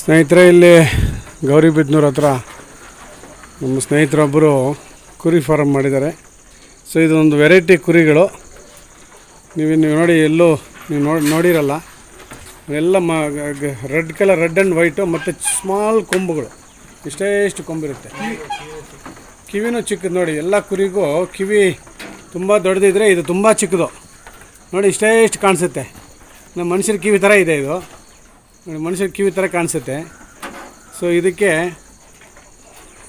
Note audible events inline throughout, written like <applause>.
ಸ್ನೇಹಿತರೆ, ಇಲ್ಲಿ ಗೌರಿಬಿದ್ನೂರ್ ಹತ್ರ ನಮ್ಮ ಸ್ನೇಹಿತರೊಬ್ಬರು ಕುರಿ ಫಾರಮ್ ಮಾಡಿದ್ದಾರೆ. ಸೊ ಇದೊಂದು ವೆರೈಟಿ ಕುರಿಗಳು. ನೀವು ನೀವು ನೋಡಿ, ಎಲ್ಲೂ ನೀವು ನೋಡಿ, ನೋಡಿರಲ್ಲ. ಎಲ್ಲ ಮ red colour, red and white ಮತ್ತು ಸ್ಮಾಲ್ ಕೊಂಬುಗಳು. ಇಷ್ಟೇ ಇಷ್ಟು ಕೊಂಬಿರುತ್ತೆ. ಕಿವಿನೂ ಚಿಕ್ಕದು ನೋಡಿ, ಎಲ್ಲ ಕುರಿಗೂ ಕಿವಿ ತುಂಬ ದೊಡ್ಡದಿದ್ರೆ ಇದು ತುಂಬ ಚಿಕ್ಕದು. ನೋಡಿ, ಇಷ್ಟೇ ಇಷ್ಟು ಕಾಣಿಸುತ್ತೆ. ನಮ್ಮ ಮನುಷ್ಯರ ಕಿವಿ ಥರ ಇದೆ ಇದು. ನೋಡಿ ಮನುಷ್ಯನ ಕಿವಿ ಥರ ಕಾಣಿಸುತ್ತೆ. ಸೊ ಇದಕ್ಕೆ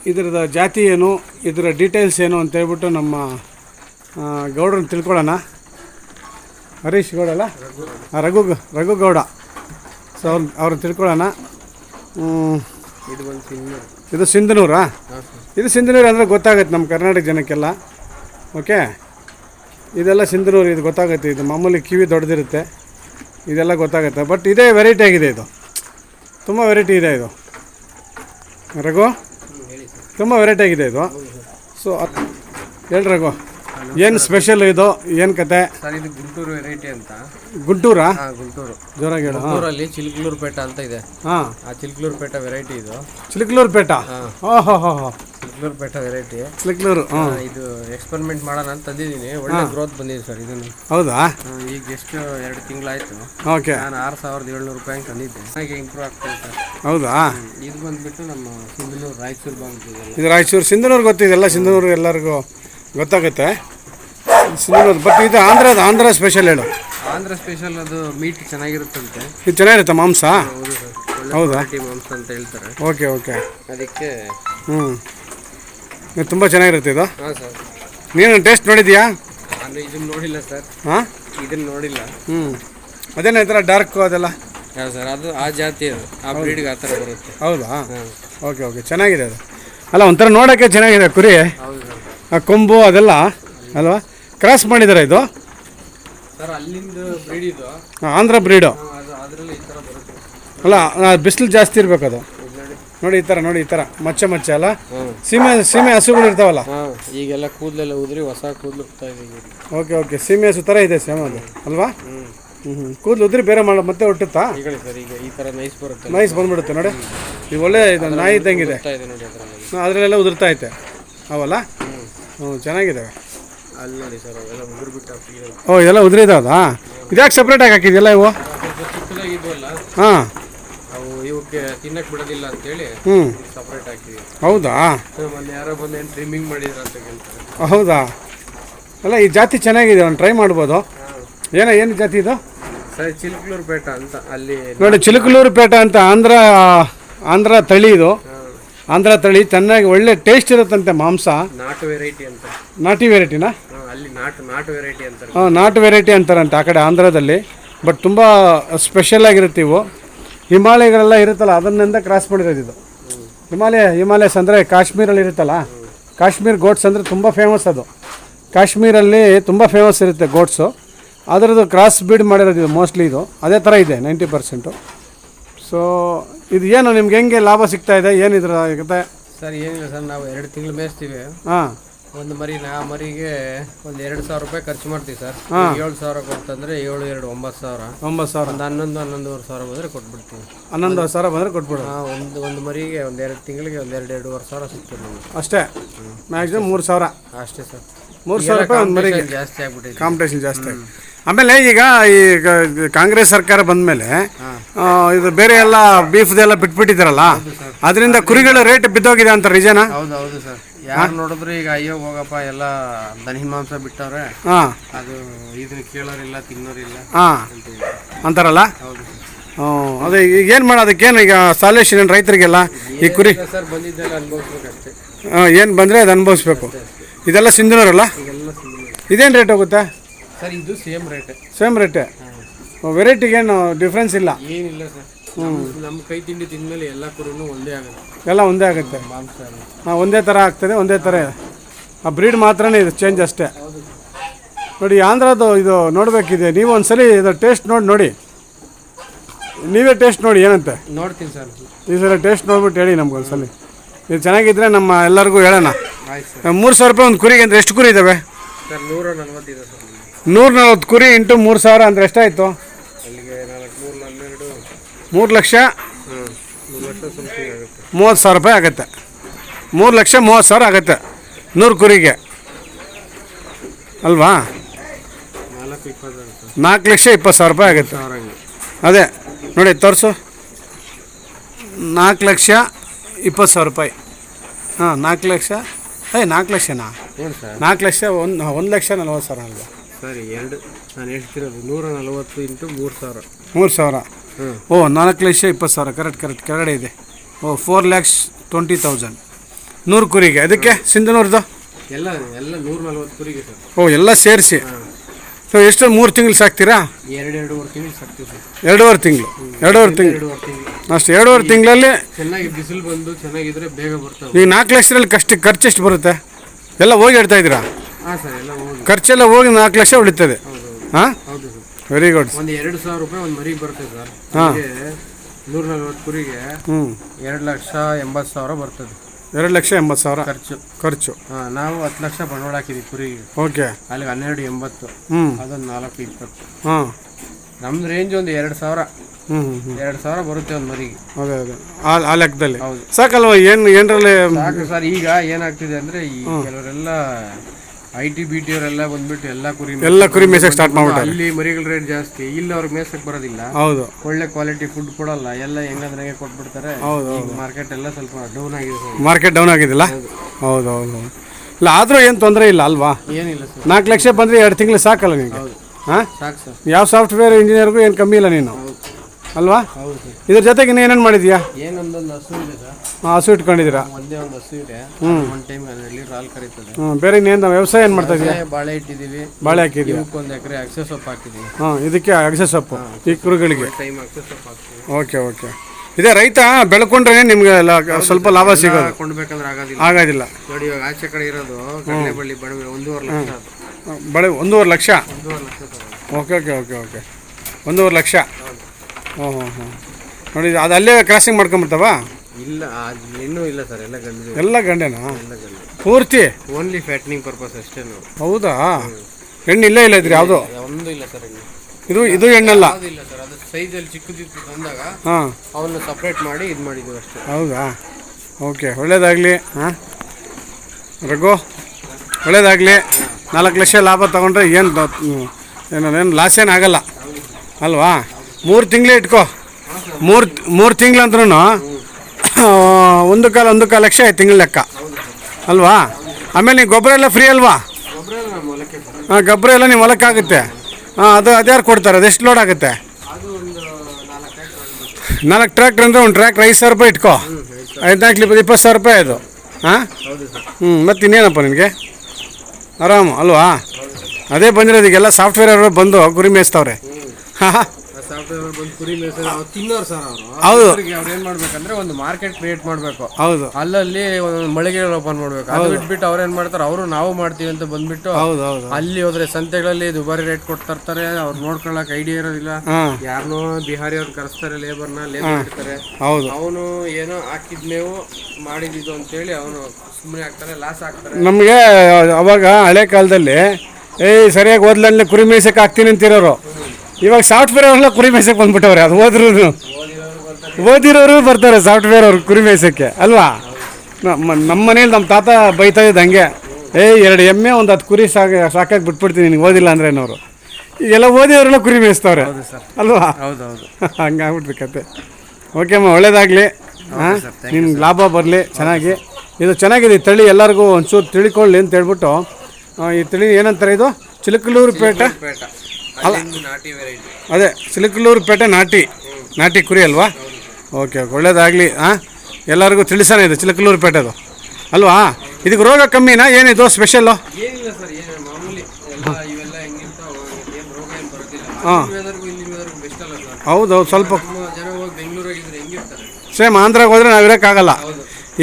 ಇದರದ ಜಾತಿ ಏನು ಇದರ ಡೀಟೇಲ್ಸ್ ಏನು ಅಂತ ಹೇಳ್ಬಿಟ್ಟು ನಮ್ಮ ಗೌಡ್ರನ್ನ ತಿಳ್ಕೊಳ್ಳೋಣ. ಹರೀಶ್ ಗೌಡ ಅಲ್ಲ? ರಘು ರಘು ಗೌಡ. ಸೊ ಅವ್ರ ಅವ್ರನ್ನ ತಿಳ್ಕೊಳ್ಳೋಣ. ಇದು ಸಿಂಧನೂರಾ. ಇದು ಸಿಂಧನೂರು? ಅಂದರೆ ಗೊತ್ತಾಗುತ್ತೆ ನಮ್ಮ ಕರ್ನಾಟಕ ಜನಕ್ಕೆಲ್ಲ. ಓಕೆ ಇದೆಲ್ಲ ಸಿಂಧನೂರು ಇದು ಗೊತ್ತಾಗುತ್ತೆ. ಇದು ಮಾಮೂಲಿ ಕಿವಿ ದೊಡ್ಡದಿರುತ್ತೆ. ಇದೆಲ್ಲ ಗೊತ್ತಾಗುತ್ತೆ. ಬಟ್ ಇದೇ ವೆರೈಟಿ ಆಗಿದೆ ಇದು. ತುಂಬ ವೆರೈಟಿ ಇದೆ ಇದು. ರಘು ತುಂಬ ವೆರೈಟಿ ಆಗಿದೆ ಇದು. ಸೊ ಹೇಳಿ ರಘು. ಏನು ಸ್ಪೆಷಲ್ ಇದು? ಏನು ಕತೆ? ಸರ್ ಇದು ಗುಂಟೂರು ವೆರೈಟಿ ಅಂತ. ಗುಂಟೂರಾ? ಹಾ ಗುಂಟೂರು. ಜೋರಾಗಿ ಹೇಳು ಹಾಂ. ಗುಂಟೂರಲ್ಲಿ ಚಿಲ್ಕಲೂರು ಪೇಟ ಅಂತ ಇದೆ. ಹಾಂ. ಆ ಚಿಲ್ಕಲೂರು ಪೇಟ ವೆರೈಟಿ ಇದು. ಚಿಲ್ಕ್ಲೂರ್ ಪೇಟ? ಓ ಹೋ. ಹೋ ಚಿಲ್ಕಲೂರು ಪೇಟ ವೆರೈಟಿ. ಚಿಲಕ್ಲೂರು ಹಾಂ. ಇದು ಎಕ್ಸ್ಪೆರಿಮೆಂಟ್ ಮಾಡೋಣ ಅಂತ ತಂದಿದ್ದೀನಿ. ಒಳ್ಳೆ ಗ್ರೋತ್ ಬಂದಿದೆ ಸರ್ ಇದನ್ನು. ಹೌದಾ? ಈಗ ಎಷ್ಟು ಎರಡು ತಿಂಗಳಾಯ್ತು. ಓಕೆ. ನಾನು ಆರು ಸಾವಿರದ ಏಳ್ನೂರು ರೂಪಾಯಿ ತಂದಿದ್ದೆ. ಹಾಗೆ ಇಂಪ್ರೂವ್ ಆಗ್ತದೆ ಸರ್. ಹೌದಾ? ಇದು ಬಂದ್ಬಿಟ್ಟು ನಮ್ಮ ಸಿಂಧನೂರು ರಾಯಚೂರು ಬಂದಿದೆ ಇದು ರಾಯಚೂರು ಸಿಂಧನೂರು ಗೊತ್ತಿದೆಲ್ಲ ಸಿಂಧನೂರು ಎಲ್ಲರಿಗೂ. ಗೊತ್ತಾಗುತ್ತೆ. ಸಿಂಧನೂರು ಬಟ್ ಇದು ಆಂಧ್ರ ಆಂಧ್ರ ಸ್ಪೆಷಲ್ ಹೇಳು. ಆಂಧ್ರ ಸ್ಪೆಷಲ್ ಅದು ಮೀಟ್ ಚೆನ್ನಾಗಿರುತ್ತಂತೆ. ಇದು ಚೆನ್ನಾಗಿರುತ್ತೆ ಮಾಂಸ? ಹೌದು ಸರ್. ಹೌದಾ? ಕ್ವಾಲಿಟಿ ಮಾಂಸ ಅಂತ ಹೇಳ್ತಾರೆ. Okay okay. ಅದಕ್ಕೆ ಹ್ಞೂ ಇದು ತುಂಬ ಚೆನ್ನಾಗಿರುತ್ತೆ ಇದು. ಹಾಂ ಸರ್. ನೀನು ಟೇಸ್ಟ್ ನೋಡಿದ್ಯಾ? ನಾನು ಇದನ್ನ ನೋಡಿಲ್ಲ ಸರ್. ಹಾಂ? ಇದನ್ನ ನೋಡಿಲ್ಲ. ಹ್ಞೂ ಅದೇನೇ ಥರ ಡಾರ್ಕು ಅದೆಲ್ಲ? ಯಾವ ಸರ್ ಅದು ಆ ಜಾತಿ ಅದು. ಆ ಬ್ರೀಡ್ಗೆ ಆ ಥರ ಬರುತ್ತೆ. ಹೌದಾ? ಹಾಂ. Okay okay. ಚೆನ್ನಾಗಿದೆ ಅದು. ಅಲ್ಲ ಒಂಥರ ನೋಡೋಕ್ಕೆ ಚೆನ್ನಾಗಿದೆ ಕುರಿ. ಕೊಂಬು ಅದೆಲ್ಲ ಅಲ್ವಾ? ಕ್ರಾಸ್ ಮಾಡಿದ್ದಾರೆ ಇದು? ಆಂಧ್ರ ಬ್ರೀಡು ಅಲ್ಲ ಬಿಸಿಲು ಜಾಸ್ತಿ ಇರಬೇಕು ಅದು ನೋಡಿ ಈ ಥರ ನೋಡಿ ಈ ಥರ ಮಚ್ಚೆ ಮಚ್ಚೆ ಅಲ್ಲ? ಸೀಮೆ ಸೀಮೆ ಹಸುಗಳು ಇರ್ತಾವಲ್ಲ? ಈಗೆಲ್ಲ ಕೂದಲೆಲ್ಲ ಉದುರಿ ಹೊಸ ಕೂದಲು ಓಕೆ ಓಕೆ. ಸೀಮೆ ಹಸು ಥರ ಇದೆ ಸೇಮ್ ಅದು ಅಲ್ವಾ? ಹ್ಞೂ ಕೂದಲು ಉದ್ರಿ ಬೇರೆ ಮಾಡ ಮತ್ತೆ ಹುಟ್ಟುತ್ತಾ? ಈ ಥರ ನೈಸ್ ಬರುತ್ತೆ. ನೈಸ್ ಬಂದ್ಬಿಡುತ್ತೆ ನೋಡಿ. ಇದು ಒಳ್ಳೆ ಇದು ನಾಯಿ ಇದ್ದಂಗಿದೆ. ಅದರಲ್ಲೆಲ್ಲ ಉದುರ್ತಾ ಐತೆ. ಅವಲ್ಲ? ಹ್ಞೂ ಚೆನ್ನಾಗಿದ್ದಾವೆ ಅಲ್ಲಿ ನೋಡಿ ಸರ್ ಅವೆಲ್ಲ ಉದುರು ಬಿಟ್ಟು ಓ ಇದೆಲ್ಲ ಉದುರಿದಾವದಾ ಇದ್ಯಾಕೆ ಸಪ್ರೇಟಾಗಿ ಹಾಕಿದ್ಯಲ್ಲ ಇವು? ಚಿಕ್ಕದಾಗಿದ್ವಲ್ಲ ಹಾಂ. ಅವು ಇವಕ್ಕೆ ತಿನ್ನಕ್ಕೆ ಬಿಡೋದಿಲ್ಲ ಅಂತೇಳಿ ಹ್ಞೂ ಸಪ್ರೇಟ್ ಹಾಕಿದ್ವಿ ಹೌದಾ? ಮೊನ್ನೆ ಯಾರೋ ಬಂದು ಏನು ಟ್ರಿಮ್ಮಿಂಗ್ ಮಾಡಿದ್ರ ಅಂತ ಕೇಳ್ತಾರೆ. ಹೌದಾ? ಅಲ್ಲ ಈ ಜಾತಿ ಚೆನ್ನಾಗಿದೆ ಒಂದು ಟ್ರೈ ಮಾಡ್ಬೋದು. ಏನೋ ಏನು ಜಾತಿ ಇದು? ಸರ್ ಚಿಲ್ಕಲೂರು ಪೇಟ ಅಂತ ಅಲ್ಲಿ ನೋಡಿ ಚಿಲಕಲೂರು ಪೇಟ ಅಂತ ಆಂಧ್ರ ಆಂಧ್ರ ತಳಿ ಇದು. ಆಂಧ್ರ ತಳಿ ಚೆನ್ನಾಗಿ ಒಳ್ಳೆ ಟೇಸ್ಟ್ ಇರುತ್ತಂತೆ ಮಾಂಸ. ನಾಟು ವೆರೈಟಿ ಅಂತ. ನಾಟಿ ವೆರೈಟಿನಾ ಹಾಂ ಅಲ್ಲಿ ನಾಟು ನಾಟು ವೆರೈಟಿ ಅಂತಾರೆ. ಹಾಂ ನಾಟು ವೆರೈಟಿ ಅಂತಾರಂತೆ ಆ ಕಡೆ ಆಂಧ್ರದಲ್ಲಿ. ಬಟ್ ತುಂಬ ಸ್ಪೆಷಲ್ ಆಗಿರುತ್ತೆ ಇವು. ಹಿಮಾಲಯಗಳೆಲ್ಲ ಇರುತ್ತಲ್ಲ ಅದನ್ನಿಂದ ಕ್ರಾಸ್ ಮಾಡಿರೋದು ಇದು. ಹಿಮಾಲಯ ಹಿಮಾಲಯಸ್ ಅಂದರೆ ಕಾಶ್ಮೀರಲ್ಲಿ ಇರುತ್ತಲ್ಲ ಕಾಶ್ಮೀರ್ ಗೋಟ್ಸ್ ಅಂದರೆ ತುಂಬ ಫೇಮಸ್ ಅದು. ಕಾಶ್ಮೀರಲ್ಲಿ ತುಂಬ ಫೇಮಸ್ ಇರುತ್ತೆ ಗೋಟ್ಸು ಅದರದ್ದು ಕ್ರಾಸ್ ಬೀಡ್ ಮಾಡಿರೋದು ಇದು ಮೋಸ್ಟ್ಲಿ ಇದು. ಅದೇ ಥರ ಇದೆ ನೈಂಟಿ ಪರ್ಸೆಂಟು ಸೊ ಇದು ಏನು ನಿಮ್ಗೆ ಹೆಂಗೆ ಲಾಭ ಸಿಗ್ತಾ ಇದೆ? ಏನಿದ್ರ ಆಗುತ್ತೆ ಸರ್ ಏನಿಲ್ಲ ಸರ್ ನಾವು ಎರಡು ತಿಂಗಳು ಮೇಯಿಸ್ತೀವಿ. ಹಾಂ. ಒಂದು ಮರಿ ಆ ಮರಿಗೆ ಒಂದು ಎರಡು ಸಾವಿರ ರೂಪಾಯಿ ಖರ್ಚು ಮಾಡ್ತೀವಿ ಸರ್. ಏಳು ಸಾವಿರ ಕೊಡ್ತಂದ್ರೆ ಏಳು ಎರಡು ಒಂಬತ್ತು ಸಾವಿರ. ಒಂಬತ್ತು ಸಾವಿರ. ಒಂದು ಹನ್ನೊಂದು ಹನ್ನೊಂದುವರೆ ಸಾವಿರ ಬಂದರೆ ಕೊಟ್ಬಿಡ್ತೀವಿ. ಹನ್ನೊಂದು ಸಾವಿರ ಬಂದರೆ ಕೊಟ್ಬಿಡು. ಹಾಂ ಒಂದು ಒಂದು ಮರಿಗೆ ಒಂದು ಎರಡು ತಿಂಗಳಿಗೆ ಒಂದು ಎರಡು ಎರಡೂವರೆ ಸಾವಿರ ಸಿಗ್ತದೆ ನಮಗೆ. ಅಷ್ಟೇ. ಮ್ಯಾಕ್ಸಿಮಮ್ ಮೂರು ಸಾವಿರ. ಅಷ್ಟೇ ಸರ್. ಮೂರು ಸಾವಿರ ರೂಪಾಯಿ ಒಂದು ಮರಿಗೆ. ಜಾಸ್ತಿ ಆಗ್ಬಿಟ್ಟಿದೆ. ಕಾಂಪಿಟೇಷನ್ ಜಾಸ್ತಿ ಆಗಿ. ಆಮೇಲೆ ಈಗ ಈ ಗ- ಕಾಂಗ್ರೆಸ್ ಸರ್ಕಾರ ಬಂದ ಮೇಲೆ ಇದು ಬೇರೆ ಎಲ್ಲ ಬೀಫ್ದೆಲ್ಲ ಬಿಟ್ಬಿಟ್ಟಿದ್ದಾರಲ್ಲ ಅದರಿಂದ ಕುರಿಗಳ ರೇಟ್ ಬಿದ್ದೋಗಿದೆ ಅಂತ ರೀಸನ್ ಹೌದು ಹೌದು ಸರ್. ಯಾರು ನೋಡಿದ್ರು ಈಗ ಅಯ್ಯೋ ಹೋಗಪ್ಪ ಎಲ್ಲ ದನಿ ಮಾಂಸ ಬಿಟ್ಟವ್ರೆ. ಹಾಂ. ಅದು ಇದನ್ನ ಕೇಳೋರಿಲ್ಲ ತಿನ್ನೋರಿಲ್ಲ ಹಾಂ. ಅಂತ ಹೇಳ್ತಾರೆ. ಅಂತಾರಲ್ಲ? ಹೌದು ಅದೇ ಈಗ ಏನು ಮಾಡೋದಕ್ಕೇನು ಈಗ ಸಾಲ್ಯೂಷನ್ ರೈತರಿಗೆಲ್ಲ ಈ ಕುರಿ? ಸರ್ ಬಂದಿದ್ದೆಲ್ಲ ಅನ್ಭವಿಸ್ಬೇಕಷ್ಟೇ. ಏನು ಬಂದರೆ ಅದು ಅನುಭವಿಸ್ಬೇಕು. ಇದೆಲ್ಲ ಸಿಂಧನೂರಲ್ಲ? ಇದೇನು ರೇಟ್ ಹೋಗುತ್ತೆ? ಸರ್ ಇದು ಸೇಮ್ ರೇಟ್ ಸೇಮ್ ರೇಟೇ ವೆರೈಟಿಗೇನು ಡಿಫ್ರೆನ್ಸ್ ಇಲ್ಲ? ಏನಿಲ್ಲ ಸರ್. ನಮ್ಮ ಕೈ ತಿಂಡಿ ತಿಂದಮೇಲೆ ಎಲ್ಲ ಕುರಿನೂ ಒಂದೇ ಆಗುತ್ತೆ. ಎಲ್ಲ ಒಂದೇ ಆಗುತ್ತೆ. ಮಾಂಸ ಎಲ್ಲ. ಹಾಂ ಒಂದೇ ಥರ ಆಗ್ತದೆ ಒಂದೇ ಥರ ಆ ಬ್ರೀಡ್ ಮಾತ್ರನೇ ಇದು ಚೇಂಜ್ ಅಷ್ಟೇ. ನೋಡಿ ಆಂಧ್ರದ್ದು ಇದು ನೋಡಬೇಕಿದೆ. ನೀವು ಒಂದ್ಸಲಿ ಇದು ಟೇಸ್ಟ್ ನೋಡಿ ನೋಡಿ. ನೀವೇ ಟೇಸ್ಟ್ ನೋಡಿ ಏನಂತೆ? ನೋಡ್ತೀನಿ ಸರ್. ಈ ಸಲ ಟೇಸ್ಟ್ ನೋಡ್ಬಿಟ್ಟು ಹೇಳಿ ನಮ್ಗೊಂದ್ಸಲಿ ಇದು ಚೆನ್ನಾಗಿದ್ರೆ ನಮ್ಮ ಎಲ್ಲರಿಗೂ ಹೇಳೋಣ. ಮೂರು ಸಾವಿರ ರೂಪಾಯಿ ಒಂದು ಕುರಿಗೆ ಅಂದರೆ ಎಷ್ಟು ಕುರಿ ಇದ್ದಾವೆ ಸರ್ ನೂರ ನಲ್ವತ್ತಿದೆ ಸರ್ ನೂರ ನಲ್ವತ್ತು ಕುರಿ ಇಂಟು ಮೂರು ಸಾವಿರ ಅಂದರೆ ಎಷ್ಟಾಯಿತು? ಅಲ್ಲಿಗೆ ನಾಲ್ಕು ಮೂರು ಹನ್ನೆರಡು. ಮೂರು ಲಕ್ಷ? ಹ್ಞೂ ಮೂರು ಲಕ್ಷ ಸಮಥಿಂಗ್ ಆಗುತ್ತೆ. ಮೂವತ್ತು ಸಾವಿರ ರೂಪಾಯಿ ಆಗುತ್ತೆ. ಮೂರು ಲಕ್ಷ ಮೂವತ್ತು ಸಾವಿರ ಆಗುತ್ತೆ ನೂರು ಕುರಿಗೆ. ಅಲ್ವಾ? ನಾಲ್ಕು ಇಪ್ಪತ್ತು ಆಗುತ್ತೆ ನಾಲ್ಕು ಲಕ್ಷ ಇಪ್ಪತ್ತು ಸಾವಿರ ರೂಪಾಯಿ ಆಗುತ್ತೆ. ಸಾವಿರ ಹಂಗೆ. ಅದೇ ನೋಡಿ ತೋರಿಸು. ನಾಲ್ಕು ಲಕ್ಷ ಇಪ್ಪತ್ತು ಸಾವಿರ ರೂಪಾಯಿ. ಹಾಂ ನಾಲ್ಕು ಲಕ್ಷ. ಏಯ್ ನಾಲ್ಕು ಲಕ್ಷನಾ? ಸರ್? ನಾಲ್ಕು ಲಕ್ಷ ಒಂದು ಒಂದು ಲಕ್ಷ ನಲ್ವತ್ತು ಸಾವಿರ ಅಲ್ವಾ? ಸರಿ ಎರಡು. ನಾನು ಹೇಳ್ತಿರೋದು ನೂರ ನಲವತ್ತು ಇಂಟು ಮೂರು ಸಾವಿರ. ಮೂರು ಸಾವಿರ? ಹ್ಞೂ ಓ ನಾಲ್ಕು ಲಕ್ಷ ಇಪ್ಪತ್ತು ಸಾವಿರ. ಕರೆಕ್ಟ್ ಕರೆಕ್ಟ್ ಕೆಳಗಡೆ ಇದೆ. ಓ ಫೋರ್ ಲ್ಯಾಕ್ಸ್ ಟ್ವೆಂಟಿ ತೌಸಂಡ್ ನೂರು ಕುರಿಗೆ. ಅದಕ್ಕೆ ಸಿಂಧನೂರ್ದು? ಎಲ್ಲ ಎಲ್ಲ ನೂರ ನಲ್ವತ್ತು ಕುರಿಗೆ ಸರ್. ಓ ಎಲ್ಲ ಸೇರಿಸಿ. ಸೊ ಎಷ್ಟು ಮೂರು ತಿಂಗಳು ಸಾಕ್ತೀರಾ? ಎರಡು ಎರಡೂವರೆ ತಿಂಗಳು ಸಾಕ್ತೀವಿ ಸರ್. ಎರಡೂವರೆ ತಿಂಗಳು. ಎರಡೂವರೆ ತಿಂಗಳು. ಎರಡೂವರೆ ತಿಂಗಳು. ಅಷ್ಟು ಎರಡೂವರೆ ತಿಂಗಳಲ್ಲಿ ಚೆನ್ನಾಗಿ ಬಿಸಿಲು ಬಂದು ಚೆನ್ನಾಗಿದ್ರೆ ಬೇಗ ಬರ್ತವೆ. ಈಗ ನಾಲ್ಕು ಲಕ್ಷದಲ್ಲಿ ಕಷ್ಟ ಖರ್ಚು ಎಷ್ಟು ಬರುತ್ತೆ? ಎಲ್ಲ ಹೋಗಿ ಹೇಳ್ತಾ ಇದ್ದೀರಾ? ಹಾಂ ಸರ್ ಎಲ್ಲ ಹೋಗಿ. ಖರ್ಚೆಲ್ಲ ಹೋಗಿ ನಾಲ್ಕು ಲಕ್ಷ ಉಳಿತದೆ. ಹೌದು ಹಾಂ? ಹೌದು ಸರ್. ವೆರಿ ಗುಡ್ ಒಂದು ಎರಡು ಸಾವಿರ ರೂಪಾಯಿ ಒಂದು ಮರಿಗೆ ಬರುತ್ತೆ ಸರ್. ಹಾ. ನೂರ ನಲ್ವತ್ತು ಕುರಿಗೆ ಹ್ಞೂ ಎರಡು ಲಕ್ಷ ಎಂಬತ್ತು ಸಾವಿರ ಬರ್ತದೆ. ಎರಡು ಲಕ್ಷ ಎಂಬತ್ತು ಸಾವಿರ? ಖರ್ಚು. ಖರ್ಚು. ಹಾಂ ನಾವು ಹತ್ತು ಲಕ್ಷ ಬಂಡವಾಳ ಹಾಕಿದ್ವಿ ಕುರಿಗೆ. ಓಕೆ. ಅಲ್ಲಿಗೆ ಹನ್ನೆರಡು ಎಂಬತ್ತು. ಹ್ಞೂ ಅದೊಂದು ನಾಲ್ಕು ಇಪ್ಪತ್ತು. ಹಾಂ. ನಮ್ದು ರೇಂಜ್ ಒಂದು ಎರಡು ಸಾವಿರ. ಎರಡು ಸಾವಿರ ಬರುತ್ತೆ ಒಂದು ಮರಿಗೆ. ಅದೇ ಅದೇ. ಆ ಆ ಲೆಕ್ಕದಲ್ಲಿ. ಹೌದು. ಸಾಕಲ್ವ ಏನು ಏನರಲ್ಲಿ ಸಾಕು ಸರ್ ಈಗ ಏನಾಗ್ತಿದೆ ಅಂದ್ರೆ ಈ ಕೆಲವರೆಲ್ಲ ಐ ಟಿ ಬಿ ಟಿ ಅವರೆಲ್ಲ ಬಂದ್ಬಿಟ್ಟು ಎಲ್ಲ ಕುರಿ ಎಲ್ಲ ಕುರಿ ಮೇಯ್ಸಕ್ಕೆ ಸ್ಟಾರ್ಟ್ ಮಾಡ್ಬಿಟ್ಟಾರೆ. ಅಲ್ಲಿ ಮರಿಗಳ ರೇಟ್ ಜಾಸ್ತಿ ಇಲ್ಲಿ ಅವ್ರಿಗೆ ಮೇಸಕ್ ಬರೋದಿಲ್ಲ. ಹೌದು. ಒಳ್ಳೆ ಕ್ವಾಲಿಟಿ ಫುಡ್ ಕೊಡಲ್ಲ ಎಲ್ಲ ಹೆಂಗಂದ್ರೆ ಕೊಟ್ಬಿಡ್ತಾರೆ. ಹೌದು, ಈಗ ಮಾರ್ಕೆಟ್ ಎಲ್ಲ ಸ್ವಲ್ಪ ಡೌನ್ ಆಗಿದೆ ಸರ್. ಮಾರ್ಕೆಟ್ ಡೌನ್ ಆಗಿದ್ದಿಲ್ಲ ಹೌದು. ಹೌದು ಇಲ್ಲ ಆದರೂ ಏನು ತೊಂದರೆ ಇಲ್ಲ ಅಲ್ವಾ? ಏನಿಲ್ಲ ಸರ್. ನಾಲ್ಕು ಲಕ್ಷ ಬಂದರೆ ಎರಡು ತಿಂಗಳು ಸಾಕಲ್ಲ ನಿಮಗೆ ಹೌದು. ಹಾಂ? ಸಾಕು ಸರ್. ಯಾವ ಸಾಫ್ಟ್ವೇರ್ ಇಂಜಿನಿಯರ್ಗೂ ಏನು ಕಮ್ಮಿ ಇಲ್ಲ ನೀನು? ಹೌದು. ಅಲ್ವಾ? ಹೌದು. ಇದ್ರ ಜೊತೆಗೆ ಏನೇನು ಮಾಡಿದ್ಯಾ? ಏನೊಂದೊಂದು ಹಸು ಇದೆ ಸರ್. ಹಾಂ, ಹಸು ಇಟ್ಕೊಂಡಿದ್ದೀರಾ? ಒಂದೇ ಒಂದು ಹಸು ಇದೆ. ಒನ್ ಟೈಮ್ ಲೀಟರ್ ಹಾಲು ಕರೀತದೆ. ಹ್ಞೂ ಬೇರೆ ಇನ್ನೇನು ವ್ಯವಸಾಯ ಏನು ಮಾಡ್ತಾ ಇದೀಯಾ? ಬಾಳೆ ಇಟ್ಟಿದ್ದೀವಿ ಬಾಳೆ ಹಾಕಿದೀವಿ ಒಂದು ಎಕರೆ ಅಕ್ಷೆ ಸೊಪ್ಪು ಹಾಕಿದ್ದೀವಿ ಹಾಂ ಇದಕ್ಕೆ ಅಗಸೆ ಸೊಪ್ಪು ಈ ಕುರುಗಳಿಗೆ. ಟೈಮ್ ಅಗಸೆ ಸೊಪ್ಪು ಹಾಕ್ತೀವಿ. Okay okay. ಇದೇ ರೈತ ಬೆಳ್ಕೊಂಡ್ರೆ ನಿಮ್ಗೆ ಸ್ವಲ್ಪ ಲಾಭ ಸಿಗೋದು. ಕೊಂಡ್ಬೇಕಂದ್ರೆ ಆಗೋದಿಲ್ಲ. ಆಗೋದಿಲ್ಲ. ನೋಡಿ ಇವಾಗ ಆಚೆ ಕಡೆ ಇರೋದು ಕಡಲೆ ಬಳ್ಳಿ ಬಡವೆ ಒಂದೂವರೆ ಲಕ್ಷ ಬಳ ಬಳೆ ಒಂದೂವರೆ ಲಕ್ಷ? ಒಂದೂವರೆ ಲಕ್ಷ ಓಕೆ ಓಕೆ ಓಕೆ ಓಕೆ. ಒಂದೂವರೆ ಲಕ್ಷ? ಹ್ಞೂ ಹ್ಞೂ ಹ್ಞೂ ನೋಡಿ ಅದು ಅಲ್ಲೇ ಕ್ರಾಸಿಂಗ್ ಮಾಡ್ಕೊಂಬಿಡ್ತಾವ ಇಲ್ಲ ಇನ್ನೂ ಇಲ್ಲ ಸರ್ ಎಲ್ಲ ಗಂಡು ಎಲ್ಲ ಗಂಡೆನಾ? ಎಲ್ಲ ಗಂಡು. ಪೂರ್ತಿ? ಓನ್ಲಿ ಫ್ಯಾಟ್ನಿಂಗ್ ಪರ್ಪಸ್ ಅಷ್ಟೇ ನಾವು. ಹೌದಾ? ಹೆಣ್ಣು ಇಲ್ಲೇ ಇಲ್ಲ ಇದ್ರಿ ಯಾವುದು? ಒಂದು ಇಲ್ಲ ಸರ್ ಇದು ಇದು ಹೆಣ್ಣಲ್ಲ? ಇಲ್ಲ ಸರ್ ಅದು ಸೈಜಲ್ಲಿ ಚಿಕ್ಕದಿತ್ತು ತಂದಾಗ ಹಾಂ. ಅವನ್ನ ಸಪ್ರೇಟ್ ಮಾಡಿ ಇದು ಮಾಡಿದ್ವಿ ಅಷ್ಟೇ. ಹೌದಾ? ಓಕೆ ಒಳ್ಳೇದಾಗಲಿ ಹಾಂ. ರಘು ಒಳ್ಳೇದಾಗಲಿ. ನಾಲ್ಕು ಲಕ್ಷ ಲಾಭ ತಗೊಂಡ್ರೆ ಏನು ಏನೇನು ಏನು ಲಾಸ್ ಏನು ಆಗಲ್ಲ. ಅಲ್ವಾ? ಮೂರು ತಿಂಗಳೇ ಇಟ್ಕೋ. ಮೂರು ಮೂರು ತಿಂಗಳಂದ್ರೂ ಒಂದು ಕಾಲ ಒಂದು ಕಾಲ ಲಕ್ಷ ತಿಂಗಳ ಲೆಕ್ಕ. ಅಲ್ವಾ? ಆಮೇಲೆ ನೀವು ಗೊಬ್ಬರ ಎಲ್ಲ ಫ್ರೀ ಅಲ್ವಾ? ಹಾಂ ಗೊಬ್ಬರ ಎಲ್ಲ ನೀವು ಹೊಲಕ್ಕಾಗುತ್ತೆ. ಹಾಂ ಅದು ಅದ್ಯಾರು ಕೊಡ್ತಾರೆ? ಅದೆಷ್ಟು ಲೋಡ್ ಆಗುತ್ತೆ? ಅದು ನಾಲ್ಕು ಟ್ರ್ಯಾಕ್ಟ್ರ್ ಅಂದರೆ ಒಂದು ಟ್ರ್ಯಾಕ್ಟ್ರ್ ಐದು ಸಾವಿರ ರೂಪಾಯಿ ಇಟ್ಕೋ. ಐದ್ನಾಲ್ಕು ಇಪ್ಪತ್ತು ಇಪ್ಪತ್ತು ಸಾವಿರ ರೂಪಾಯಿ ಅದು. ಹಾಂ ಹ್ಞೂ ಮತ್ತೆ ಇನ್ನೇನಪ್ಪ ನಿನಗೆ? ಆರಾಮು, ಅಲ್ವಾ? ಅದೇ ಬಂದಿರೋದು, ಈಗೆಲ್ಲ ಸಾಫ್ಟ್ವೇರ್ ಅವರು ಬಂದು ಗುರಿ ಮೇಯಿಸ್ತವ್ರೆ. ಹಾಂ. ಸಾಫ್ಟ್ವೇರ್ ಬಂದು ಕುರಿ ಮೇಯ್ಸೋದು ಅವ್ರು ತಿನ್ನೋರು ಸರ್ ಅವರು. ಹೌದು. ಅವ್ರು ಏನು ಮಾಡ್ಬೇಕಂದ್ರೆ ಒಂದು ಮಾರ್ಕೆಟ್ ಕ್ರಿಯೇಟ್ ಮಾಡಬೇಕು. ಹೌದು. ಅಲ್ಲಲ್ಲಿ ಒಂದು ಮಳಿಗೆ ಓಪನ್ ಮಾಡ್ಬೇಕು. ಅದು ಬಿಟ್ಬಿಟ್ಟು ಅವ್ರು ಏನ್ ಮಾಡ್ತಾರೆ ಅವರು ನಾವು ಮಾಡ್ತೀವಿ ಅಂತ ಬಂದ್ಬಿಟ್ಟು ಹೌದು ಹೌದು. ಅಲ್ಲಿ ಹೋದ್ರೆ ಸಂತೆಗಳಲ್ಲಿ ದುಬಾರಿ ರೇಟ್ ಕೊಡ್ತಾ ಇರ್ತಾರೆ ಅವ್ರು ನೋಡ್ಕೊಳಕ್ ಐಡಿಯಾ ಇರೋದಿಲ್ಲ. ಹಾಂ. ಯಾರನ್ನೋ ಬಿಹಾರಿ ಅವ್ರು ಕರೆಸ್ತಾರೆ ಲೇಬರ್ನ ಲೇಬರ್ ಇರ್ತಾರೆ ಹೌದು. ಅವನು ಏನೋ ಹಾಕಿದ್ ಮೇವು ಮಾಡಿದ್ದು ಅಂತೇಳಿ ಅವನು ಸುಮ್ಮನೆ ಹಾಕ್ತಾರೆ ಲಾಸ್ ಆಗ್ತಾರೆ ನಮಗೆ ಅವಾಗ ಹಳೆ ಕಾಲದಲ್ಲಿ ಏಯ್ ಸರಿಯಾಗಿ ಓದ್ಲಲ್ಲಿ ಕುರಿ ಮೇಯ್ಸಕ್ಕೆ ಹಾಕ್ತೀನಿ ಅಂತಿರೋರು. ಇವಾಗ ಸಾಫ್ಟ್ವೇರ್ ಅವರೆಲ್ಲ ಕುರಿ ಮೇಯ್ಸಕ್ಕೆ ಬಂದ್ಬಿಟ್ಟವ್ರೆ ಅದು ಹೋದ್ರು ಓದಿರೋರು ಬರ್ತಾರೆ ಸಾಫ್ಟ್ವೇರ್ ಅವ್ರು ಕುರಿ ಮೇಯ್ಸಕ್ಕೆ ಅಲ್ವಾ? ನಮ್ಮ ನಮ್ಮ ಮನೇಲಿ ನಮ್ಮ ತಾತ ಬೈತಾ ಇದ್ದ ಹಂಗೆ ಏಯ್ ಎರಡು ಎಮ್ಮೆ ಒಂದು ಹತ್ತು ಕುರಿ ಸಾಕ ಸಾಕಾಗಿ ಬಿಟ್ಬಿಡ್ತೀನಿ ನಿನಗೆ ಓದಿಲ್ಲ ಅಂದ್ರೆ ಏನವರು? ಈಗೆಲ್ಲ ಓದಿಯವರೆಲ್ಲ ಕುರಿ ಮೇಯಿಸ್ತವ್ರೆ ಅಲ್ವಾ? ಹೌದೌದು <laughs> ಹಂಗಾಗ್ಬಿಟ್ರಿ ಕತೆ. ಓಕೆ ಅಮ್ಮ ಒಳ್ಳೇದಾಗಲಿ. ಹಾಂ? ನಿಮ್ಗೆ ಲಾಭ ಬರಲಿ ಚೆನ್ನಾಗಿ. ಇದು ಚೆನ್ನಾಗಿದೆ ಈ ತಳಿ ಎಲ್ಲರಿಗೂ ಒಂಚೂರು ತಿಳ್ಕೊಳ್ಳಿ ಅಂತ ಹೇಳ್ಬಿಟ್ಟು ಈ ತಳಿ ಏನಂತಾರೆ ಇದು? ಚಿಲಕಲೂರು ಪೇಟೆ. ವೆರೈಟಿ ಅದೇ ಸಿಲುಕಲೂರು ಪೇಟೆ ನಾಟಿ. ನಾಟಿ ಕುರಿ ಅಲ್ವಾ? ಓಕೆ ಓಕೆ ಒಳ್ಳೇದಾಗಲಿ ಹಾಂ ಎಲ್ಲರಿಗೂ ತಿಳಿಸೋಣ ಇದು ಚಿಲಕಲೂರು ಪೇಟೆದು. ಅಲ್ವಾ? ಇದಕ್ಕೆ ರೋಗ ಕಮ್ಮಿನಾ ಏನಿದು ಸ್ಪೆಷಲ್ಲು ಹಾಂ. ಹೌದು ಅಲ್ಲ ಹೌದು ಸ್ವಲ್ಪ ಸೇಮ್ ಆಂಧ್ರಾಗ ಹೋದ್ರೆ ನಾವು ಇರೋಕ್ಕಾಗಲ್ಲ.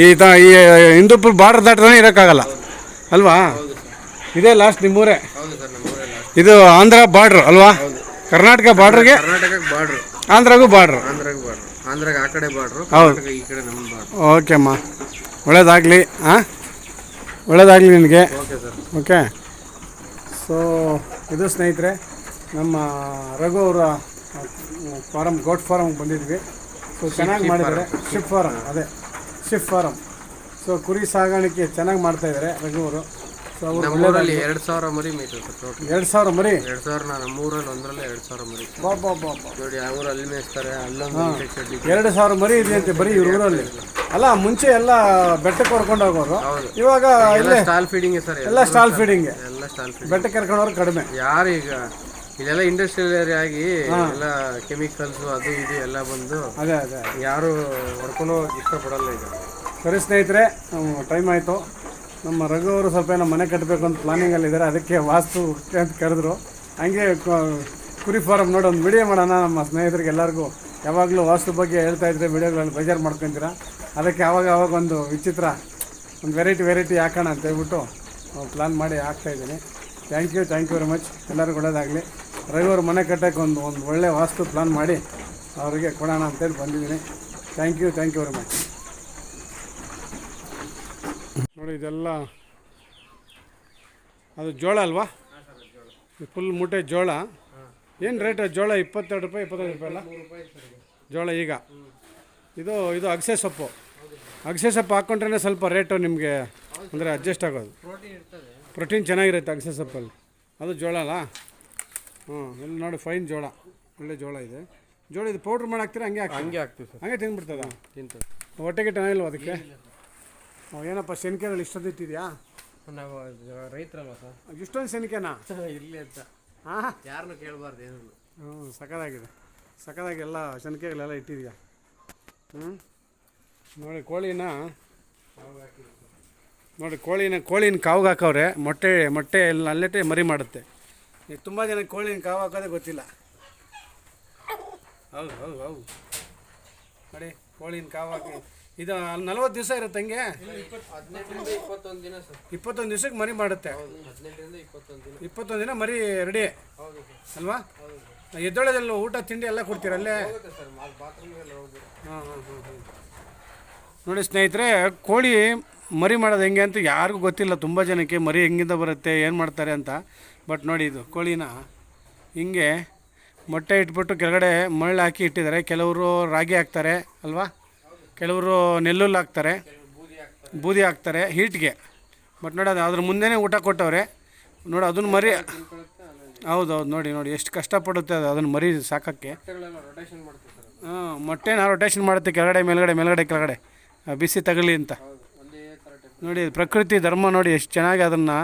ಈ ತ ಈ ಹಿಂದೂಪುರ ಬಾರ್ಡರ್ ದಾಟ್ರೆ ಇರೋಕ್ಕಾಗಲ್ಲ. ಅಲ್ವಾ? ಇದೇ ಲಾಸ್ಟ್ ನಿಮ್ಮೂರೇ. ಇದು ಆಂಧ್ರ ಬಾರ್ಡ್ರ್ ಅಲ್ವಾ? ಕರ್ನಾಟಕ ಬಾರ್ಡ್ರಿಗೆ? ಕರ್ನಾಟಕಕ್ಕೆ ಬಾರ್ಡ್ರು. ಆಂಧ್ರಗೂ ಬಾರ್ಡರ್. ಬಾರ್ಡ್ರು. ಆಂಧ್ರಾಗ ಆ ಕಡೆ ಬಾರ್ಡ್ರು ಹೌದು. ಕರ್ನಾಟಕ ಈ ಕಡೆ ನಮ್ಮ ಬಾರ್ಡ್ರು. ಓಕೆ ಅಮ್ಮ. ಒಳ್ಳೇದಾಗಲಿ ಹಾಂ ಒಳ್ಳೇದಾಗಲಿ ನಿನಗೆ. Okay sir. ಓಕೆ. ಸೊ ಇದು ಸ್ನೇಹಿತರೆ ನಮ್ಮ ರಘು ಅವರ ಫಾರಮ್ ಗೋಟ್ ಫಾರಮ್ಗೆ ಬಂದಿದ್ವಿ. ಸೊ ಚೆನ್ನಾಗಿ ಮಾಡಿದ್ದಾರೆ. ಶಿಫ್ ಫಾರಮ್ ಅದೇ. ಶಿಫ್ ಫಾರಮ್ ಸೊ ಕುರಿ ಸಾಗಾಣಿಕೆ ಚೆನ್ನಾಗಿ ಮಾಡ್ತಾಯಿದ್ದಾರೆ ರಘು ಅವರು. ನಮ್ಮೂರಲ್ಲಿ ಎರಡು ಸಾವಿರ ಮರಿ ಮೇಯ್ತದೆ ಸರ್ ಟೋಟಲ್ ಎರಡು ಸಾವಿರ ಮರಿ? ಎರಡು ಸಾವಿರ ನಾನು ನಮ್ಮೂರಲ್ಲಿ ಒಂದರಲ್ಲೇ ಎರಡು ಸಾವಿರ ಮರಿ. ಬಾ ಬಾ ಬಾ ಬಾ. ನೋಡಿ ಅವ್ರು ಅಲ್ಲಿ ಮೇಯಿಸ್ತಾರೆ ಅಲ್ಲೊಂದು ಇದೆ. ಎರಡು ಸಾವಿರ ಮರಿ ಇದೆಯಂತೆ ಬರೀ ಇವ್ರ ಊರಲ್ಲಿ? ಅಲ್ಲ ಮುಂಚೆ ಎಲ್ಲ ಬೆಟ್ಟಕ್ಕೆ ಕರ್ಕೊಂಡು ಹೋಗೋರು. ಹೌದು. ಇವಾಗ ಎಲ್ಲ ಸ್ಟಾಲ್ ಫೀಡಿಂಗ್ ಸರ್ ಎಲ್ಲ ಸ್ಟಾಲ್ ಫೀಡಿಂಗ್ ಎಲ್ಲ ಸ್ಟಾಲ್ ಫೀಡಿಂಗ್ ಬೆಟ್ಟಕ್ಕೆ ಕರ್ಕೊಂಡವ್ರು ಕಡಿಮೆ. ಯಾರು ಈಗ ಇದೆಲ್ಲ ಇಂಡಸ್ಟ್ರಿಯಲ್ ಏರಿಯಾ ಆಗಿ ಎಲ್ಲ ಕೆಮಿಕಲ್ಸ್ ಅದು ಇದು ಎಲ್ಲ ಬಂದು ಅದೇ ಅದೇ ಯಾರು ಹೊಡ್ಕೊಂಡು ಇಷ್ಟಪಡಲ್ಲ ಈಗ. ಸರಿ ಸ್ನೇಹಿತರೆ ಟೈಮ್ ಆಯಿತು. ನಮ್ಮ ರಘು ಅವರು ಸ್ವಲ್ಪ ಏನೋ ಮನೆ ಕಟ್ಟಬೇಕು ಅಂತ ಪ್ಲಾನಿಂಗಲ್ಲಿ ಇದ್ದಾರೆ ಅದಕ್ಕೆ ವಾಸ್ತು ಅಂತ ಕರೆದ್ರು. ಹಂಗೆ ಕುರಿ ಫಾರಮ್ ನೋಡಿ ಒಂದು ವಿಡಿಯೋ ಮಾಡೋಣ ನಮ್ಮ ಸ್ನೇಹಿತರಿಗೆ ಎಲ್ಲರಿಗೂ. ಯಾವಾಗಲೂ ವಾಸ್ತು ಬಗ್ಗೆ ಹೇಳ್ತಾ ಇದ್ರೆ ವಿಡಿಯೋಗಳಲ್ಲಿ ಬೇಜಾರು ಮಾಡ್ಕೊಂತೀರ? ಅದಕ್ಕೆ ಆವಾಗ ಆವಾಗ ಒಂದು ವಿಚಿತ್ರ, ಒಂದು ವೆರೈಟಿ ವೆರೈಟಿ ಹಾಕೋಣ ಅಂತ ಹೇಳ್ಬಿಟ್ಟು ಪ್ಲಾನ್ ಮಾಡಿ ಹಾಕ್ತಾ ಇದ್ದೀನಿ. Thank you thank you very much ಎಲ್ಲರಿಗೂ ಒಳ್ಳೇದಾಗಲಿ. ರವಿವಾರ ಮನೆ ಕಟ್ಟೋಕ್ಕೆ ಒಂದು ಒಂದು ಒಳ್ಳೆ ವಾಸ್ತು ಪ್ಲಾನ್ ಮಾಡಿ ಅವರಿಗೆ ಕೊಡೋಣ ಅಂತೇಳಿ ಬಂದಿದ್ದೀನಿ. Thank you thank you very much ನೋಡಿ ಇದೆಲ್ಲ ಅದು ಜೋಳ ಅಲ್ವಾ? ಫುಲ್ ಮೂಟೆ ಜೋಳ. ಏನು ರೇಟ್ ಜೋಳ? ಇಪ್ಪತ್ತೆರಡು ರೂಪಾಯಿ ಇಪ್ಪತ್ತೈದು ರೂಪಾಯಿ ಅಲ್ಲ? ಜೋಳ ಈಗ. ಇದು ಇದು ಅಗಸೆ ಸೊಪ್ಪು. ಅಗಸೆ ಸೊಪ್ಪು ಹಾಕ್ಕೊಂಡ್ರೆ ಸ್ವಲ್ಪ ರೇಟು ನಿಮಗೆ ಅಂದರೆ ಅಡ್ಜಸ್ಟ್ ಆಗೋದು. ಪ್ರೋಟೀನ್ ಚೆನ್ನಾಗಿರುತ್ತೆ ಅಗಸೆ ಸೊಪ್ಪಲ್ಲಿ. ಅದು ಜೋಳ ಅಲ್ಲ? ಹ್ಞೂ ಇಲ್ಲಿ ನೋಡಿ ಫೈನ್ ಜೋಳ. ಒಳ್ಳೆ ಜೋಳ ಇದೆ. ಜೋಳ ಇದು ಪೌಡ್ರ್ ಮಾಡಿ ಹಾಕ್ತೀರಾ ಹಂಗೆ ಹಾಕಿ ಹಂಗೆ ಹಾಕ್ತೀವಿ ಸರ್. ಹಂಗೆ ತಿಂದ್ಬಿಡ್ತದ ತಿಂತದೆ ಹೊಟ್ಟೆಗೆ ಇಲ್ವ ಅದಕ್ಕೆ? ಏನಪ್ಪ ಶನಿಕೆಗಳು ಇಟ್ಟಿದ್ಯಾ? ನಾವು ರೈತರಲ್ವ ಸರ್? ಇಷ್ಟೊಂದು ಶನಿಕೆನಾ <laughs> ಇರಲಿ ಅಂತ. ಹಾಂ? ಯಾರನ್ನು ಕೇಳಬಾರ್ದು ಏನು ಹ್ಞೂ ಸಕದಾಗಿದೆ ಸಕದಾಗಿ ಎಲ್ಲ ಶನಿಕೆಗಳೆಲ್ಲ ಇಟ್ಟಿದ್ಯಾ? ಹ್ಞೂ ನೋಡಿ ಕೋಳಿನ ನೋಡಿ ಕೋಳಿನ ಕೋಳಿನ ಕಾವು ಹಾಕವ್ರೆ. ಮೊಟ್ಟೆ ಮೊಟ್ಟೆ ಎಲ್ಲ ಅಲ್ಲೇ ಮರಿ ಮಾಡುತ್ತೆ. ಈಗ ತುಂಬ ಜನ ಕೋಳಿನ ಕಾವು ಹಾಕೋದೇ ಗೊತ್ತಿಲ್ಲ. ಹೌದು ಹೌದು ಹೌದು. ನೋಡಿ ಕೋಳಿನ ಕಾವು ಹಾಕಿ ಇದು ನಲ್ವತ್ತು ದಿವಸ ಇರುತ್ತೆ ಹಂಗೆ? ಇಪ್ಪತ್ತೊಂದು ದಿವಸಕ್ಕೆ ಮರಿ ಮಾಡುತ್ತೆ. ಇಪ್ಪತ್ತೊಂದು ದಿನ ಮರಿ ರೆಡಿ ಅಲ್ವಾ? ಎದ್ದೊಳದಲ್ಲ ಊಟ, ತಿಂಡಿ ಎಲ್ಲ ಕೊಡ್ತೀರ ಅಲ್ಲೇ? ನೋಡಿ ಸ್ನೇಹಿತರೆ, ಕೋಳಿ ಮರಿ ಮಾಡೋದು ಹೆಂಗೆ ಅಂತ ಯಾರಿಗೂ ಗೊತ್ತಿಲ್ಲ. ತುಂಬ ಜನಕ್ಕೆ ಮರಿ ಹೆಂಗಿಂದ ಬರುತ್ತೆ, ಏನು ಮಾಡ್ತಾರೆ ಅಂತ. ಬಟ್ ನೋಡಿ ಇದು ಕೋಳಿನ ಹಿಂಗೆ ಮೊಟ್ಟೆ ಇಟ್ಬಿಟ್ಟು ಕೆಳಗಡೆ ಮರಳು ಹಾಕಿ ಇಟ್ಟಿದ್ದಾರೆ. ಕೆಲವರು ರಾಗಿ ಹಾಕ್ತಾರೆ, ಅಲ್ವಾ? ಕೆಲವರು ನೆಲ್ಲುಲ್ಲು ಹಾಕ್ತಾರೆ. ಬೂದಿ ಹಾಕ್ತಾರೆ, ಹೀಟ್ಗೆ. ಬಟ್ ನೋಡಿ ಅದು ಅದ್ರ ಮುಂದೆನೇ ಊಟ ಕೊಟ್ಟವ್ರೆ. ನೋಡಿ ಅದನ್ನು ಮರಿ ಹೌದು ನೋಡಿ ನೋಡಿ, ಎಷ್ಟು ಕಷ್ಟಪಡುತ್ತೆ ಅದು, ಅದನ್ನು ಮರಿ ಸಾಕೋಕ್ಕೆ. ಹಾಂ, ಮೊಟ್ಟೆನ ರೊಟೇಷನ್ ಮಾಡುತ್ತೆ ಕೆಳಗಡೆ, ಮೇಲ್ಗಡೆ ಮೇಲ್ಗಡೆ, ಕೆಳಗಡೆ. ಬಿಸಿ ತಗಲಿ ಅಂತ. ನೋಡಿ ಪ್ರಕೃತಿ, ಧರ್ಮ ನೋಡಿ ಎಷ್ಟು ಚೆನ್ನಾಗಿ ಅದನ್ನು,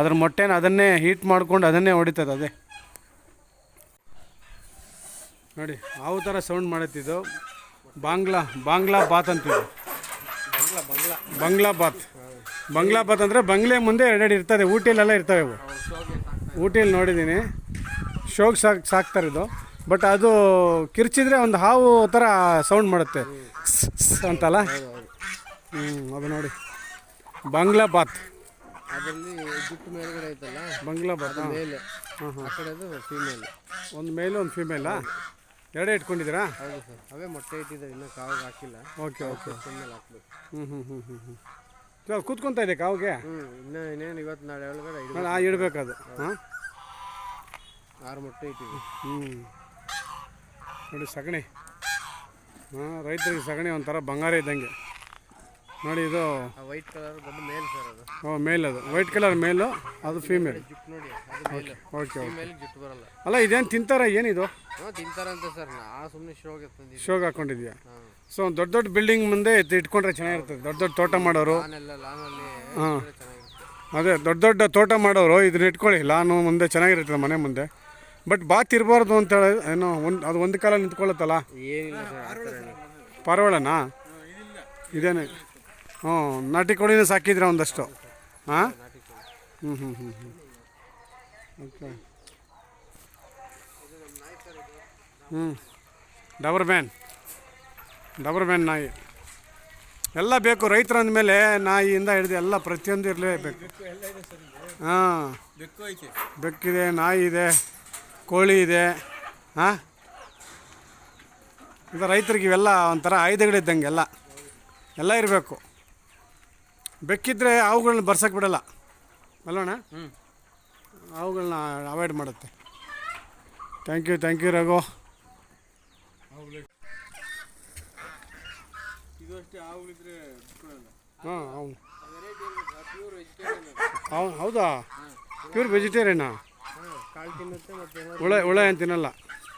ಅದ್ರ ಮೊಟ್ಟೆನ ಅದನ್ನೇ ಹೀಟ್ ಮಾಡ್ಕೊಂಡು ಅದನ್ನೇ ಹೊಡಿತದೆ ಅದೇ. ನೋಡಿ, ಯಾವ ಥರ ಸೌಂಡ್ ಮಾಡುತ್ತಿದ್ದು ಬಾಂಗ್ಲಾ ಬಾಂಗ್ಲಾ ಬಾತ್ ಅಂತೀವಿ ಬಂಗ್ಲಾ ಬಾತ್ ಬಂಗ್ಲಾ ಬಾತ್ ಅಂದರೆ ಬಂಗ್ಲೆ ಮುಂದೆ ಎರಡೆರಡು ಇರ್ತದೆ ಊಟಿಲೆಲ್ಲ ಇರ್ತವೆ ಇವು. ಊಟಿಲಿ ಊಟಿಯಲ್ಲಿ ನೋಡಿದ್ದೀನಿ. ಶೋಕ್ ಸಾಕ್ ಸಾಕ್ತಾರೆ ಇದು. ಬಟ್ ಅದು ಕಿರ್ಚಿದ್ರೆ ಒಂದು ಹಾವು ಥರ ಸೌಂಡ್ ಮಾಡುತ್ತೆ. ಅಂತಲ್ಲ? ಹ್ಞೂ ಅದು ನೋಡಿ. ಬಾಂಗ್ಲಾ ಬಾತ್ ಅದರಲ್ಲಿ ಜುಟ್ಟು ಮೇಲ್ಗಡೆ ಐತಲ್ಲ? ಬಾಂಗ್ಲಾ ಬಾತ್ ಹಾಂ. ಮೇಲೆ. ಕಡೆದು ಫೀಮೇಲ್ ಒಂದು ಮೇಲು ಒಂದು ಫಿಮೇಲಾ ಎರಡೇ ಇಟ್ಕೊಂಡಿದ್ದೀರಾ? ಹೌದು ಸರ್. ಅವೇ ಮೊಟ್ಟೆ ಇಟ್ಟಿದ್ದಾರೆ ಇನ್ನೂ ಕಾವಿಗೆ ಹಾಕಿಲ್ಲ. Okay okay. ಹಾಕ್ಬೇಕು. ಹ್ಞೂ ಹ್ಞೂ ಹ್ಞೂ ಹ್ಞೂ ಹ್ಞೂ ಸೊ ಅದು ಕೂತ್ಕೊತಾ ಇದೆ ಕಾವಿಗೆ? ಹ್ಞೂ ಇನ್ನೂ ಇನ್ನೇನು ಇವತ್ತು ನಾಳೆ ಒಳಗಡೆ ಇಡ್ಬೇಕು. ಆ ಇಡಬೇಕದು. ಹಾಂ? ಆರು ಮೊಟ್ಟೆ ಇಟ್ಟಿದೆ ಹ್ಞೂ ನೋಡಿ ಸಗಣಿ. ಹಾಂ ರೈತರಿಗೆ ಸಗಣಿ ಒಂಥರ ಬಂಗಾರ ಇದ್ದಂಗೆ. ನೋಡಿ ಇದು ವೈಟ್ ಕಲರ್ ಬಂದು ಮೇಲ್ ಸರ್ ಅದು. ಓ ಮೇಲ್ ಅದು. ವೈಟ್ ಕಲರ್ ಮೇಲು ಅದು ಫೀಮೇಲ್ ಜುಟ್ಟು ನೋಡಿ ಅದು ಮೇಲ್ ಓಕೆ ಫೀಮೇಲ್ ಜುಟ್ಟು ಬರಲ್ಲ. ಅಲ್ಲ ಇದೇನು ತಿಂತಾರ ಏನಿದು? ತಿಂತಾರ ಅಂತ ಸರ್ ನಾ ಸುಮ್ಮನೆ ಶೋಗೆ ತಂದಿದ್ದೆ ಶೋಗೆ ಹಾಕೊಂಡಿದ್ಯಾ? ಸೊ ದೊಡ್ಡ ದೊಡ್ಡ ಬಿಲ್ಡಿಂಗ್ ಮುಂದೆ ಇಟ್ಕೊಂಡ್ರೆ ಚೆನ್ನಾಗಿರ್ತದೆ. ದೊಡ್ಡ ದೊಡ್ಡ ತೋಟ ಮಾಡೋರು. ಹಾಂ. ಅದೇ ದೊಡ್ಡ ದೊಡ್ಡ ತೋಟ ಮಾಡೋರು ಇದನ್ನ ಇಟ್ಕೊಳ್ಳಿ. ಲಾನು ಮುಂದೆ ಚೆನ್ನಾಗಿರ್ತದೆ ಮನೆ ಮುಂದೆ. ಬಟ್ ಬಾತ್ ಇರಬಾರ್ದು ಅಂತ ಹೇಳಿ ಏನೋ ಒಂದು ಅದು ಒಂದು ಕಾಲ ನಿಂತ್ಕೊಳ್ಳುತ್ತಲ್ಲ? ಏನಿಲ್ಲ ಏನು. ಇದೇನೆ? ಹ್ಞೂ, ನಾಟಿ ಕೋಳಿನ ಸಾಕಿದ್ರೆ ಒಂದಷ್ಟು? ಹಾಂ. ಹ್ಞೂ ಹ್ಞೂ ಹ್ಞೂ ಹ್ಞೂ ಓಕೆ. ಹ್ಞೂ ಡಬರ್ ಮ್ಯಾನ್. ಡಬರ್ ಮ್ಯಾನ್ ನಾಯಿ. ಎಲ್ಲ ಬೇಕು, ರೈತರು ಅಂದಮೇಲೆ ನಾಯಿಯಿಂದ ಹಿಡಿದು ಎಲ್ಲ ಪ್ರತಿಯೊಂದು ಇರಲೇಬೇಕು. ಹಾಂ. ಬೆಕ್ಕಿದೆ, ನಾಯಿ ಇದೆ, ಕೋಳಿ ಇದೆ, ಹಾಂ? ಇದು ರೈತರಿಗೆ ಇವೆಲ್ಲ ಒಂಥರ ಆಯುಧಗಳಿದ್ದಂಗೆ ಎಲ್ಲ. ಎಲ್ಲ ಇರಬೇಕು. ಬೆಕ್ಕಿದ್ರೆ ಅವುಗಳನ್ನ ಬರ್ಸಕ್ಕೆ ಬಿಡಲ್ಲ. ಅಲ್ಲೋಣ ಹ್ಞೂ ಅವುಗಳನ್ನ ಅವಾಯ್ಡ್ ಮಾಡುತ್ತೆ. Thank you thank you Raghu. ಇದು ಅಷ್ಟೇ ಆವುಗಳಿದ್ರೆ ಬಿಟ್ಕೊಳಲ್ಲ. ಹಾಂ ಹೌದು ಹೌದಾ ಪ್ಯೂರ್ ವೆಜಿಟೇರಿಯನ್ ಅವ್ನು ಹೌದಾ? ಪ್ಯೂರ್ ವೆಜಿಟೇರಿಯನಾ ಹಾಂ ಕಾಳು ತಿನ್ನುತ್ತೆ ಮತ್ತು ಏನು ತಿನ್ನಲ್ಲ?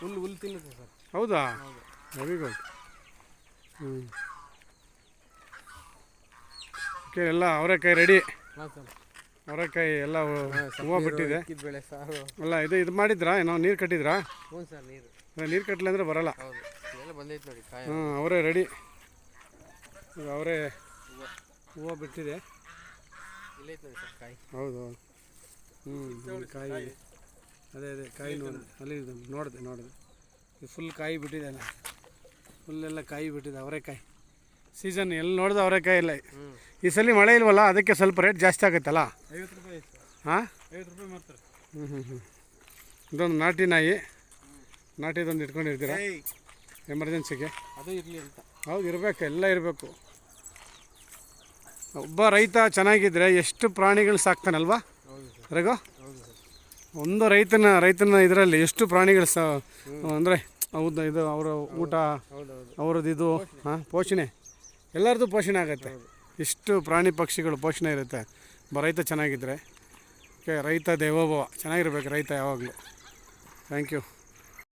ಹುಲ್ಲು ಹುಲ್ಲು ತಿನ್ನುತ್ತೆ ಸರ್. ಹೌದಾ? ವೆರಿ ಗುಡ್ ಹ್ಞೂ ಓಕೆ ಎಲ್ಲ ಅವರೆಕಾಯಿ ರೆಡಿ ಹಾಂ ಸರ್. ಅವರೆಕಾಯಿ ಎಲ್ಲ ಹೂವು ಬಿಟ್ಟಿದೆ. ಬೆಳೆ ಸಾರು. ಅಲ್ಲ ಇದು ಇದು ಮಾಡಿದ್ರಾ? ಏನೋ ನೀರು ಕಟ್ಟಿದ್ರಾ? ಹ್ಞೂ ಸರ್ ನೀರು. ನೀರು ಕಟ್ಟಲಿ ಅಂದರೆ ಬರಲ್ಲ. ಹೌದು ಇದೆಲ್ಲ ಬಂದೈತೆ ನೋಡಿ ಕಾಯಿ. ಹಾಂ ಅವರೇ ರೆಡಿ ಅವರೇ ಹೂವು ಬಿಟ್ಟಿದೆ. ಇಲ್ಲೈತೆ ನೋಡಿ ಸರ್ ಕಾಯಿ. ಹೌದು ಹೌದು. ಹ್ಞೂ ಕಾಯಿ. ಅದೇ ಅದೇ ಕಾಯಿ ನೋಡಿ. ಅಲ್ಲಿ ನೋಡಿದೆ ನೋಡಿದೆ. ಇದು ಫುಲ್ ಕಾಯಿ ಬಿಟ್ಟಿದೆ ಅಲ್ಲ. ಫುಲ್ಲೆಲ್ಲ ಕಾಯಿ ಬಿಟ್ಟಿದೆ ಅವರೆಕಾಯಿ. ಸೀಸನ್ ಎಲ್ಲಿ ನೋಡಿದ್ರೆ ಅವರೆಕಾಯಿ ಇಲ್ಲ. ಈ ಸಲ ಮಳೆ ಇಲ್ವಲ್ಲ ಅದಕ್ಕೆ ಸ್ವಲ್ಪ ರೇಟ್ ಜಾಸ್ತಿ ಆಗುತ್ತಲ್ಲ? ಐವತ್ತು ರೂಪಾಯಿ ಸರ್. ಹಾಂ? ಐವತ್ತು ರೂಪಾಯಿ ಮಾಡ್ತಾರೆ ಹ್ಞೂ ಹ್ಞೂ ಹ್ಞೂ ಇದೊಂದು ನಾಟಿ ನಾಯಿ. ನಾಟಿದೊಂದು ಇಟ್ಕೊಂಡಿರ್ತೀರಾ? ಎಮರ್ಜೆನ್ಸಿಗೆ ಅದು ಇರಲಿ ಅಂತ. ಹೌದು ಇರಬೇಕು ಎಲ್ಲ ಇರಬೇಕು. ಒಬ್ಬ ರೈತ ಚೆನ್ನಾಗಿದ್ದರೆ ಎಷ್ಟು ಪ್ರಾಣಿಗಳು ಸಾಕ್ತಾನಲ್ವಾ? ರಘು? ಒಂದು ರೈತನ ರೈತನ ಇದರಲ್ಲಿ ಎಷ್ಟು ಪ್ರಾಣಿಗಳು ಸ ಅಂದರೆ ಹೌದು ಇದು ಅವರ ಊಟ ಅವ್ರದ್ದು ಇದು ಹಾಂ ಪೋಷಣೆ. ಎಲ್ಲರದ್ದು ಪೋಷಣೆ ಆಗುತ್ತೆ. ಇಷ್ಟು ಪ್ರಾಣಿ ಪಕ್ಷಿಗಳು ಪೋಷಣೆ ಇರುತ್ತೆ. ಬ, ರೈತ ಚೆನ್ನಾಗಿದ್ದರೆ ಓಕೆ, ರೈತ ದೇವೋಭವ. ಚೆನ್ನಾಗಿರ್ಬೇಕು ರೈತ ಯಾವಾಗಲೂ. Thank you.